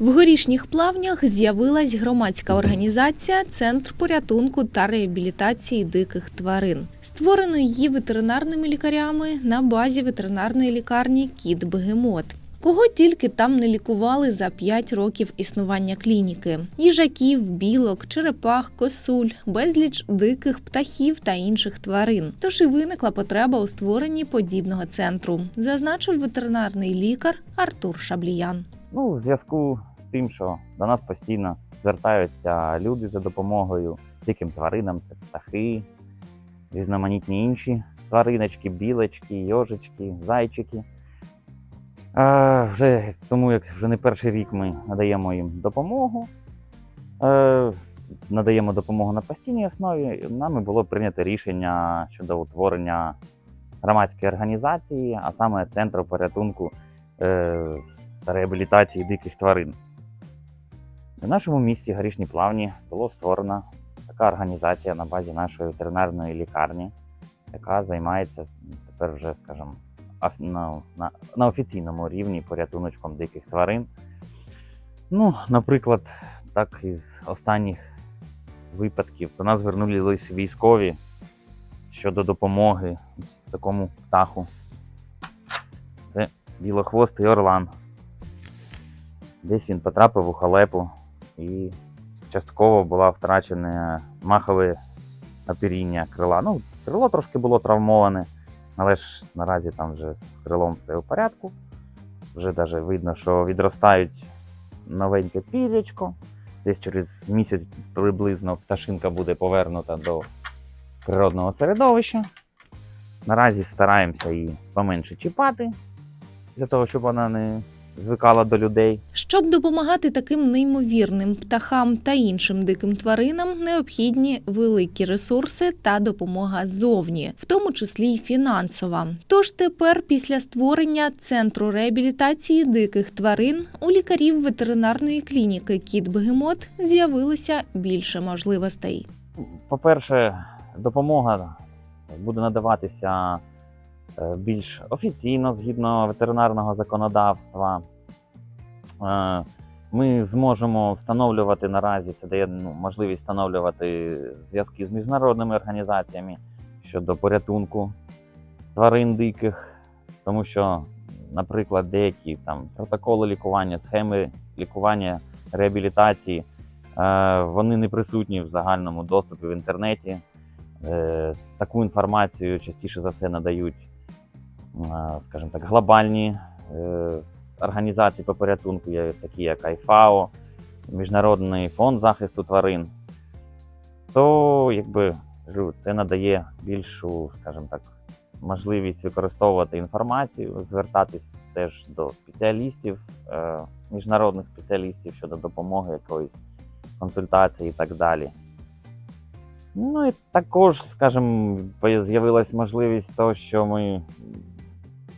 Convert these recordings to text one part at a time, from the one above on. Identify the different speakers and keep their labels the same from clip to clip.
Speaker 1: В горішніх плавнях з'явилась громадська організація Центр порятунку та реабілітації диких тварин. Створено її ветеринарними лікарями на базі ветеринарної лікарні Кіт Бегемот. Кого тільки там не лікували за 5 років існування клініки: їжаків, білок, черепах, косуль, безліч диких птахів та інших тварин. Тож і виникла потреба у створенні подібного центру, зазначив ветеринарний лікар Артур Шабліян.
Speaker 2: Ну, у зв'язку тим, що до нас постійно звертаються люди за допомогою диким тваринам, це птахи, різноманітні інші твариночки, білочки, йожички, зайчики. Е, вже, тому як вже не перший рік ми надаємо їм допомогу, е, надаємо допомогу на постійній основі, нами було прийнято рішення щодо утворення громадської організації, а саме центру порятунку е, та реабілітації диких тварин. У нашому місті Горішні Плавні було створена така організація на базі нашої ветеринарної лікарні, яка займається тепер вже, скажімо, на, на, на офіційному рівні порятуночком диких тварин. Ну, наприклад, так із останніх випадків до нас звернулись військові щодо допомоги такому птаху. Це білохвостий орлан. Десь він потрапив у халепу і частково була втрачене махове оперіння крила. Ну, крило трошки було травмоване, але ж наразі там вже з крилом все у порядку. Вже навіть видно, що відростають новеньке пілечко. Десь через місяць приблизно пташинка буде повернута до природного середовища. Наразі стараємося її поменше чіпати, для того, щоб вона не звикала до людей.
Speaker 1: Щоб допомагати таким неймовірним птахам та іншим диким тваринам, необхідні великі ресурси та допомога ззовні, в тому числі й фінансова. Тож тепер, після створення центру реабілітації диких тварин, у лікарів ветеринарної клініки Кіт Бегемот з'явилося більше можливостей.
Speaker 2: По-перше, допомога буде надаватися більш офіційно згідно ветеринарного законодавства. Е, Ми зможемо встановлювати наразі, це дає ну, можливість встановлювати зв'язки з міжнародними організаціями щодо порятунку тварин диких, тому що, наприклад, деякі там протоколи лікування, схеми лікування, реабілітації, е, вони не присутні в загальному доступі в інтернеті. Е, Таку інформацію частіше за все надають, е, скажімо так, глобальні е, організації по порятунку, такі як IFAO, Міжнародний фонд захисту тварин. То якби це надає більшу, скажімо так, можливість використовувати інформацію, звертатись теж до спеціалістів, е, міжнародних спеціалістів щодо допомоги якоїсь консультації і так далі. Ну і також, скажімо, з'явилась можливість того, що ми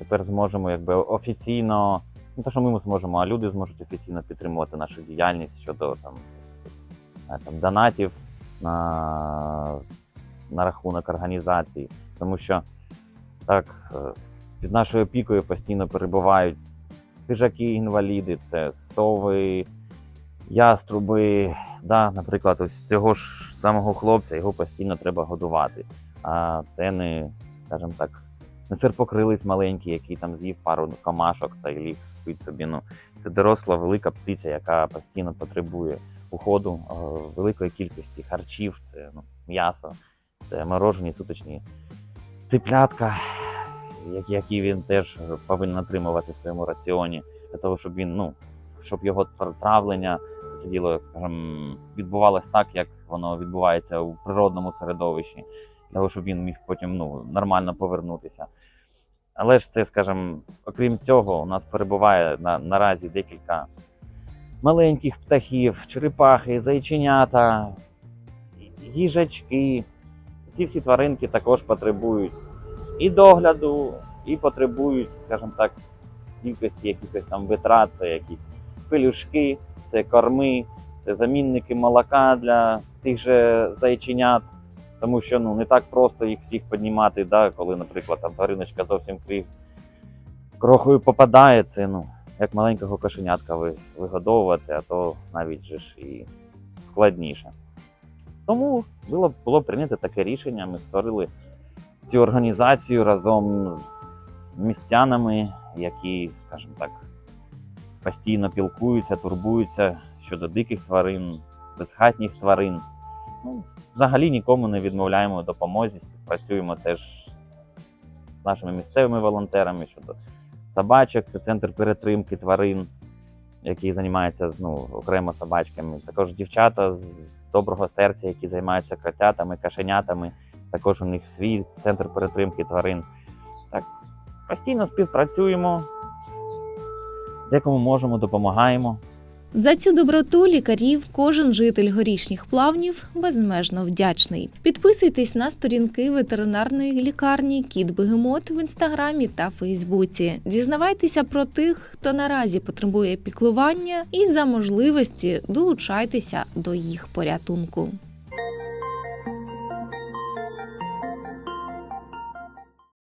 Speaker 2: тепер зможемо якби офіційно, не те, що ми зможемо, а люди зможуть офіційно підтримувати нашу діяльність щодо там, е, там донатів на, на рахунок організації. Тому що так, е, під нашою опікою постійно перебувають хижаки, інваліди, це сови, яструби. Да, наприклад, ось цього ж самого хлопця його постійно треба годувати. А це не, скажімо так, серпокрилець маленький, який там з'їв пару комашок та ліг спить собі. Ну, це доросла велика птиця, яка постійно потребує уходу е, великої кількості харчів, це ну, м'ясо, це морожені суточні циплятка, які він теж повинен отримувати в своєму раціоні, для того, щоб він, ну, щоб його травлення, це діло, як скажем, відбувалось так, як воно відбувається у природному середовищі, того, щоб він міг потім ну, нормально повернутися. Але ж це, скажімо, окрім цього, у нас перебуває на, наразі декілька маленьких птахів, черепахи, зайченята, їжачки. Ці всі тваринки також потребують і догляду, і потребують, скажімо так, кількості якихось там витрат, це якісь пелюшки, це корми, це замінники молока для тих же зайченят. Тому що ну, не так просто їх всіх піднімати, да, коли, наприклад, там твариночка зовсім крив крохою попадає, це ну, як маленького кошенятка ви- вигодовувати, а то навіть же ж і складніше. Тому було, було прийнято таке рішення. Ми створили цю організацію разом з містянами, які, скажімо так, постійно пілкуються, турбуються щодо диких тварин, безхатніх тварин. Ну, взагалі нікому не відмовляємо допомозі, співпрацюємо теж з нашими місцевими волонтерами щодо собачок, це центр перетримки тварин, який займається ну, окремо собачками. Також дівчата з доброго серця, які займаються котятами, кашенятами. Також у них свій центр перетримки тварин. Так, постійно співпрацюємо, декому можемо, допомагаємо.
Speaker 1: За цю доброту лікарів кожен житель горішніх плавнів безмежно вдячний. Підписуйтесь на сторінки ветеринарної лікарні Кіт Бегемот в інстаграмі та Фейсбуці. Дізнавайтеся про тих, хто наразі потребує піклування, і за можливості долучайтеся до їх порятунку.